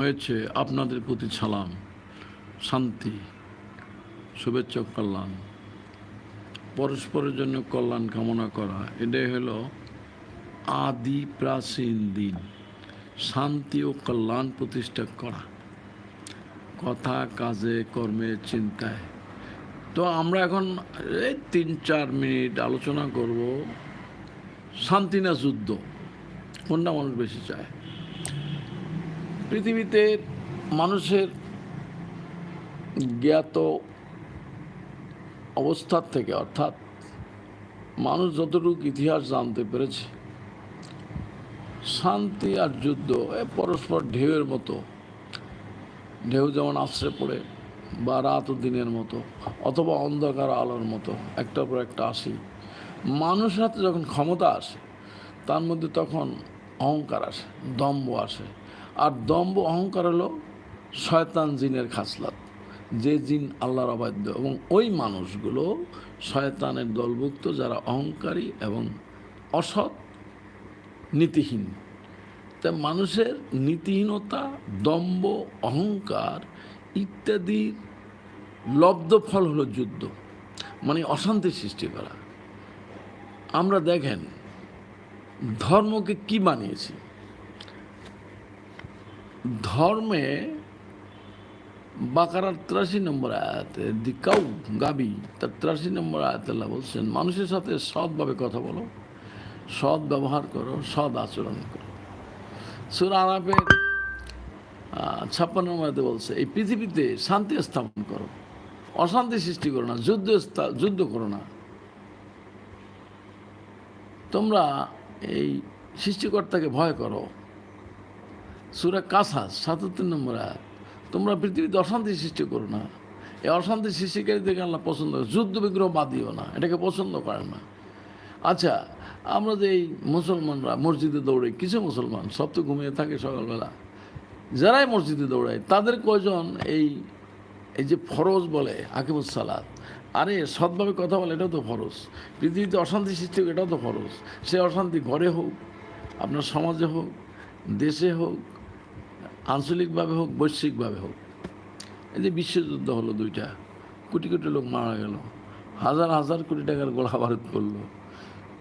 হয়েছে আপনাদের প্রতি সালাম, শান্তি, শুভেচ্ছা, কল্যাণ। পরস্পরের জন্য কল্যাণ কামনা করা, এটাই হলো আদি প্রাচীন দিন। শান্তি ও কল্যাণ প্রতিষ্ঠা করা। কথা, কাজে, কর্মে, চিন্তায়। তো আমরা এখন এই তিন, চার মিনিট আলোচনা করব শান্তি না যুদ্ধ। কোনটা মানুষ বেশি চায়? পৃথিবীতে মানুষের জ্ঞাত অবস্থার থেকে, অর্থাৎ মানুষ যতটুকু ইতিহাস জানতে পেরেছে, শান্তি আর যুদ্ধ এ পরস্পর ঢেউয়ের মতো। ঢেউ যেমন আশ্রে পড়ে বা রাত ও দিনের মতো, অথবা অন্ধকার আলোর মতো, একটার পর একটা আসি। মানুষের হাতে যখন ক্ষমতা আসে, তার মধ্যে তখন অহংকার আসে, দম্ভ আসে। আর দম্ব অহংকার হলো শয়তান জিনের খাসলাত। যে জিন আল্লাহর অবাধ্য এবং ওই মানুষগুলো শয়তানের দলভুক্ত যারা অহংকারী এবং অসৎ, নীতিহীন। তা মানুষের নীতিহীনতা দম্ব অহংকার ইত্যাদির লব্ধ ফল হলো যুদ্ধ মানে অশান্তি সৃষ্টি করা। আমরা দেখেন, ধর্মকে কি বানিয়েছি? ধর্মে বাকারার ত্রাশি নম্বর আয়াতে, দি কাউ গাবি তার ত্রাশি নম্বর আয়াতে আল্লাহ বলছেন, মানুষের সাথে সৎভাবে কথা বলো, সৎ ব্যবহার করো, সৎ আচরণ করো। সুর আরাফের ছাপ্পান্ন নম্বরতে বলছে, এই পৃথিবীতে শান্তি স্থাপন করো, অশান্তি সৃষ্টি করো না, যুদ্ধ যুদ্ধ করো না। তোমরা এই সৃষ্টিকর্তাকে ভয় করো সুরা কাসাস সাতাত্তর নম্বর আয়াত। তোমরা পৃথিবীতে অশান্তি সৃষ্টি করো না। এই অশান্তি সৃষ্টিকারীদেরকে আল্লাহ পছন্দ করে। যুদ্ধ বিগ্রহ বাদ দিও না। এটাকে পছন্দ করে না। আচ্ছা আমরা যে এই মুসলমানরা মসজিদে দৌড়াই কিছু মুসলমান সব তো ঘুমিয়ে থাকে সকালবেলা। যারাই মসজিদে দৌড়ায়, তাদের কয়জন এই এই যে ফরজ বলে সালাত? আরে, সৎভাবে কথা বলে, এটাও তো ফরজ। পৃথিবীতে অশান্তি সৃষ্টি হোক, এটাও তো ফরজ। সে অশান্তি ঘরে হোক, আপনার সমাজে হোক, দেশে হোক আঞ্চলিকভাবে হোক, বৈশ্বিকভাবে হোক, এই যে বিশ্বযুদ্ধ হলো দুইটা, কোটি কোটি লোক মারা গেল, হাজার হাজার কোটি টাকার গোলা ভারত করল।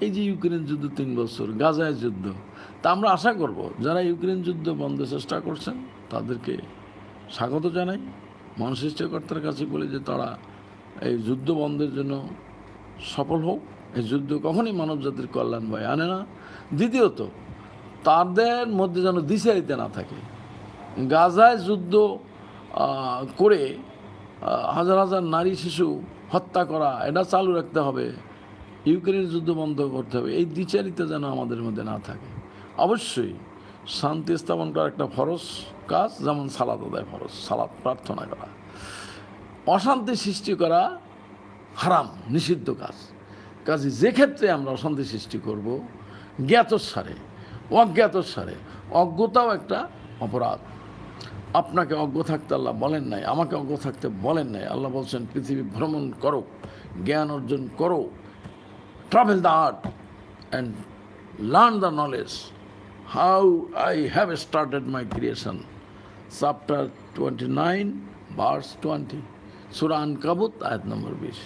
এই যে ইউক্রেন যুদ্ধ তিন বছর, গাজায় যুদ্ধ, তা আমরা আশা করব, যারা ইউক্রেন যুদ্ধ বন্ধের চেষ্টা করছেন, তাদেরকে স্বাগত জানাই। মানুষ সৃষ্টিকর্তার কাছে বলি যে তারা এই যুদ্ধ বন্ধের জন্য সফল হোক। এই যুদ্ধ কখনই মানব জাতির কল্যাণ বয় আনে না। দ্বিতীয়ত, তাদের মধ্যে যেন দিশারিতে না থাকে গাজায় যুদ্ধ করে হাজার হাজার নারী, শিশু হত্যা করা, এটা চালু রাখতে হবে। ইউক্রেনের যুদ্ধ বন্ধ করতে হবে। এই দ্বিচারিতা যেন আমাদের মধ্যে না থাকে। অবশ্যই শান্তি স্থাপন করা একটা ফরজ কাজ, যেমন সালাদ আদায় ফরজ সালাদ প্রার্থনা করা। অশান্তি সৃষ্টি করা হারাম, নিষিদ্ধ কাজ। কাজে যে ক্ষেত্রে আমরা অশান্তি সৃষ্টি করব, জ্ঞাতসারে, অজ্ঞাতসারে, অজ্ঞতাও একটা অপরাধ। আপনাকে অজ্ঞ থাকতে আল্লাহ বলেন নাই আমাকে অজ্ঞ থাকতে বলেন নাই আল্লাহ বলছেন পৃথিবী ভ্রমণ করো জ্ঞান অর্জন করো travel the art and learn the knowledge how I started my creation creation. Chapter 29, verse 20. সুরা আনকাবুত আয়াত নম্বর বিশ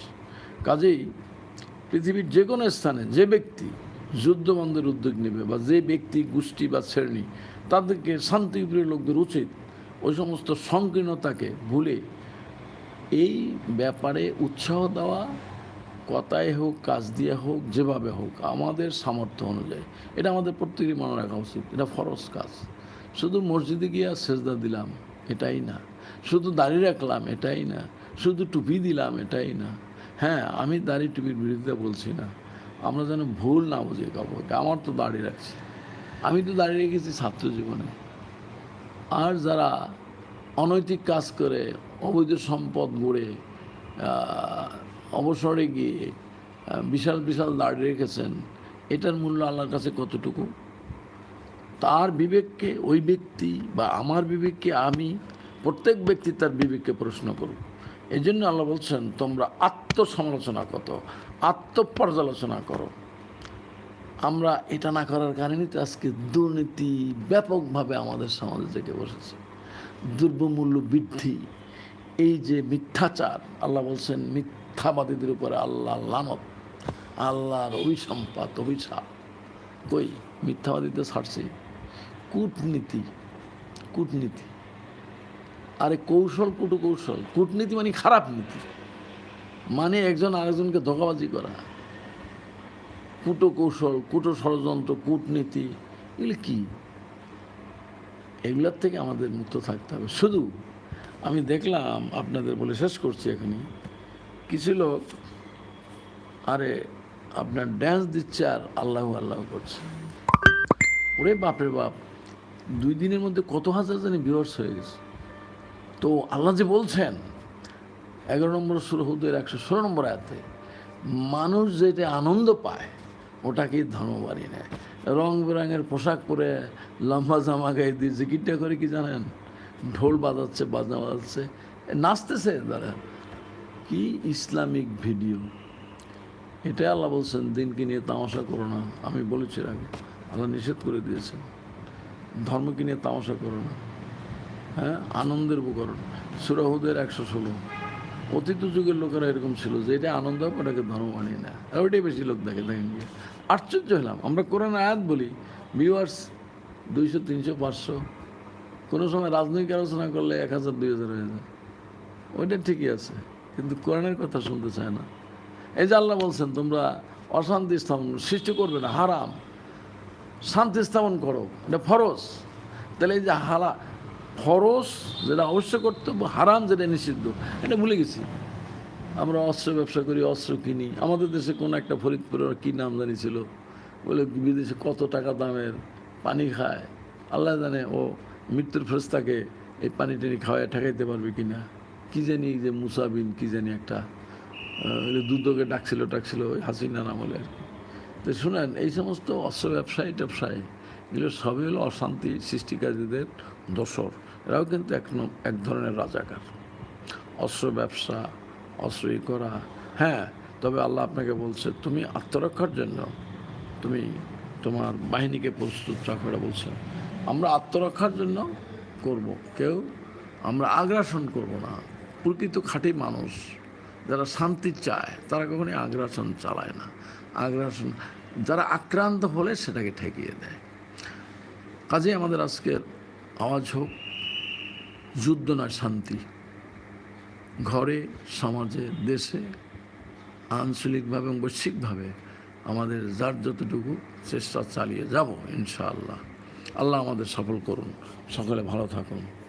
কাজেই পৃথিবীর যে কোনো স্থানে যে ব্যক্তি যুদ্ধবন্ধের উদ্যোগ নেবে বা যে ব্যক্তি গোষ্ঠী বা শ্রেণি তাদেরকে শান্তিপ্রিয় লোকদের উচিত ওই সমস্ত সংকীর্ণতাকে ভুলে এই ব্যাপারে উৎসাহ দেওয়া কথায় হোক, কাজ দিয়ে হোক, যেভাবে হোক, আমাদের সামর্থ্য অনুযায়ী। এটা আমাদের প্রত্যেকেরই মনে রাখা উচিত। এটা ফরজ কাজ। শুধু মসজিদে গিয়ে সেজদা দিলাম, এটাই না। শুধু দাড়ি রাখলাম, এটাই না। শুধু টুপি দিলাম, এটাই না। হ্যাঁ আমি দাড়ি টুপির বিরুদ্ধে বলছি না। আমরা যেন ভুল না বুঝে কাউকে। আমার তো দাড়ি রাখছি। আমি তো দাঁড়িয়ে রেখেছি ছাত্র জীবনে। আর যারা অনৈতিক কাজ করে, অবৈধ সম্পদ গড়ে অবসরে গিয়ে বিশাল বিশাল দাড়ি রেখেছেন, এটার মূল্য আল্লাহর কাছে কতটুকু? তার বিবেককে, ওই ব্যক্তি বা আমার বিবেককে আমি, প্রত্যেক ব্যক্তি তার বিবেককে প্রশ্ন করুক। এই জন্য আল্লাহ বলছেন, তোমরা আত্মসমালোচনা কত আত্মপর্যালোচনা করো। আমরা এটা না করার কারণেই তো আজকে দুর্নীতি ব্যাপকভাবে আমাদের সমাজে জেগে বসেছে। দ্রব্যমূল্য বৃদ্ধি, এই যে মিথ্যাচার, আল্লাহ বলছেন, মিথ্যাবাদীদের উপরে আল্লাহ লানত, আল্লাহর অভিসম্পাত, অভিশাপ। কই? মিথ্যাবাদীতে ছাড়ছে। কূটনীতি কূটনীতি। আরে কৌশল কুটু কৌশল। কূটনীতি মানে খারাপ নীতি। মানে একজন আরেকজনকে ধোকাবাজি করা। কুটো কৌশল কুটো ষড়যন্ত্র, কূটনীতি, এগুলো কি? এগুলোর থেকে আমাদের মুক্ত থাকতে হবে। শুধু আমি দেখলাম, আপনাদের বলে শেষ করছি এখানে, কিছু লোক, আরে, আপনার ড্যান্স দিচ্ছে আর আল্লাহ আল্লাহ করছে। ওরে বাপরে বাপ, দুই দিনের মধ্যে কত হাজার জানি ভিউয়ার্স হয়ে গেছে। তো আল্লাহ যে বলছেন, এগারো নম্বর সুরহুদের একশো ষোলো নম্বর আয়াতে, মানুষ যেটা আনন্দ পায় ওটাকেই ধর্ম বানিয়ে নেয়। রং বেরঙের পোশাক পরে লম্বা জামা গায়ে দিয়ে জিকিরটা করে কি জানেন? ঢোল বাজাচ্ছে, বাজনা বাজাচ্ছে। নাচতেছে তারা কি ইসলামিক ভিডিও। এটা আল্লাহ বলছেন, দিনকে নিয়ে তামাশা করো না। আমি বলেছি আগে। আল্লাহ নিষেধ করে দিয়েছেন। ধর্মকে নিয়ে তামাশা করো না। হ্যাঁ? আনন্দের উপকরণ। সুরাহুদের একশো ষোলো। অতীত যুগের লোকেরা এরকম ছিল যে এটা আনন্দ, ওটাকে ধর্ম মানিয়ে না ওইটাই বেশি লোক দেখে, দেখেন আশ্চর্য হলাম, আমরা কোরআন আয়াত বলি ভিউয়ার্স দুইশো, তিনশো, পাঁচশো, কোনো সময় রাজনৈতিক আলোচনা করলে এক হাজার, দুই হাজার হয়ে যায়। ওইটা ঠিকই আছে, কিন্তু কোরআনের কথা শুনতে চায় না। এই যে আল্লাহ বলছেন, তোমরা অশান্তি স্থাপন সৃষ্টি করবে না, হারাম। শান্তি স্থাপন করো, এটা ফরজ। তাহলে এই যে হারা ফরজ যেটা অবশ্য কর্তব্য, হারাম যেটা নিষিদ্ধ, এটা ভুলে গেছি। আমরা অস্ত্র ব্যবসা করি, অস্ত্র কিনি। আমাদের দেশে কোনো একটা ফরিদপুরের কী নাম জানি ছিল? বলে বিদেশে কত টাকা দামের পানি খায়? আল্লাহ জানে ও মৃত্যুর ফেরস্তাকে এই পানি টানি খাওয়ায় ঠেকাইতে পারবে কি না কী জানি যে মুসাবিন কী জানি একটা দুধকে ডাকছিল ডাকছিল ওই হাসিনা আমলে আর কি। তো শোনেন, এই সমস্ত অস্ত্র ব্যবসায়ী ট্যাবসায়ী এগুলো সবই হলো অশান্তি সৃষ্টিকারীদের দোসর। এরাও কিন্তু এক এক ধরনের রাজাকার। অস্ত্র ব্যবসা, অস্ত্র করা। হ্যাঁ তবে আল্লাহ আপনাকে বলছে, তুমি আত্মরক্ষার জন্য তুমি তোমার বাহিনীকে প্রস্তুত রাখো এটা বলছে। আমরা আত্মরক্ষার জন্য করব। কেউ আমরা আগ্রাসন করব না। প্রকৃত খাঁটি মানুষ যারা শান্তি চায়, তারা কখনোই আগ্রাসন চালায় না। আগ্রাসন, যারা আক্রান্ত হলে সেটাকে ঠেকিয়ে দেয়। কাজে আমাদের আজকের আওয়াজ হোক, যুদ্ধ না শান্তি। ঘরে, সমাজে, দেশে, আঞ্চলিকভাবে এবং বৈশ্বিকভাবে আমাদের যার যতটুকু চেষ্টা চালিয়ে যাব, ইনশাআল্লাহ। আল্লাহ আমাদের সফল করুন। সকলে ভালো থাকুন।